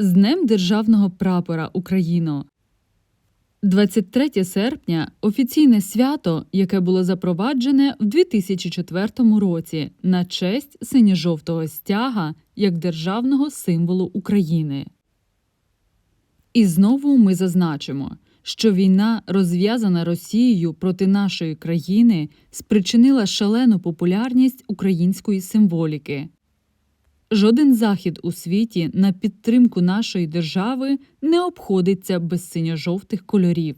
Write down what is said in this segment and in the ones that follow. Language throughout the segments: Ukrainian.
З Днем Державного прапора Україно. 23 серпня офіційне свято, яке було запроваджене в 2004 році на честь синьо-жовтого стяга як державного символу України. І знову ми зазначимо, що війна, розв'язана Росією проти нашої країни, спричинила шалену популярність української символіки. Жоден захід у світі на підтримку нашої держави не обходиться без синьо-жовтих кольорів.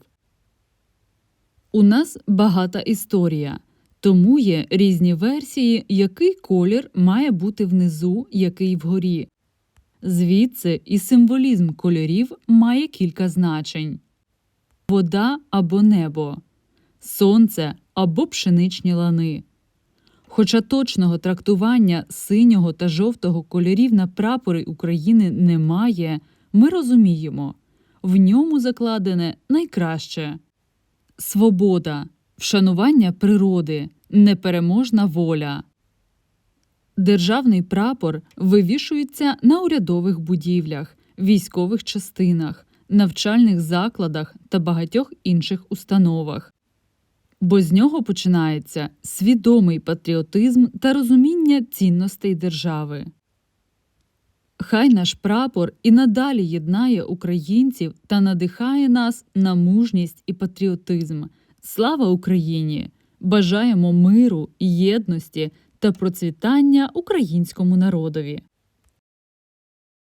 У нас багата історія, тому є різні версії, який колір має бути внизу, який вгорі. Звідси і символізм кольорів має кілька значень: вода або небо, сонце або пшеничні лани. Хоча точного трактування синього та жовтого кольорів на прапори України немає, ми розуміємо, в ньому закладене найкраще свобода, вшанування природи, непереможна воля. Державний прапор вивішується на урядових будівлях, військових частинах, навчальних закладах та багатьох інших установах. Бо з нього починається свідомий патріотизм та розуміння цінностей держави. Хай наш прапор і надалі єднає українців та надихає нас на мужність і патріотизм. Слава Україні! Бажаємо миру, єдності та процвітання українському народові.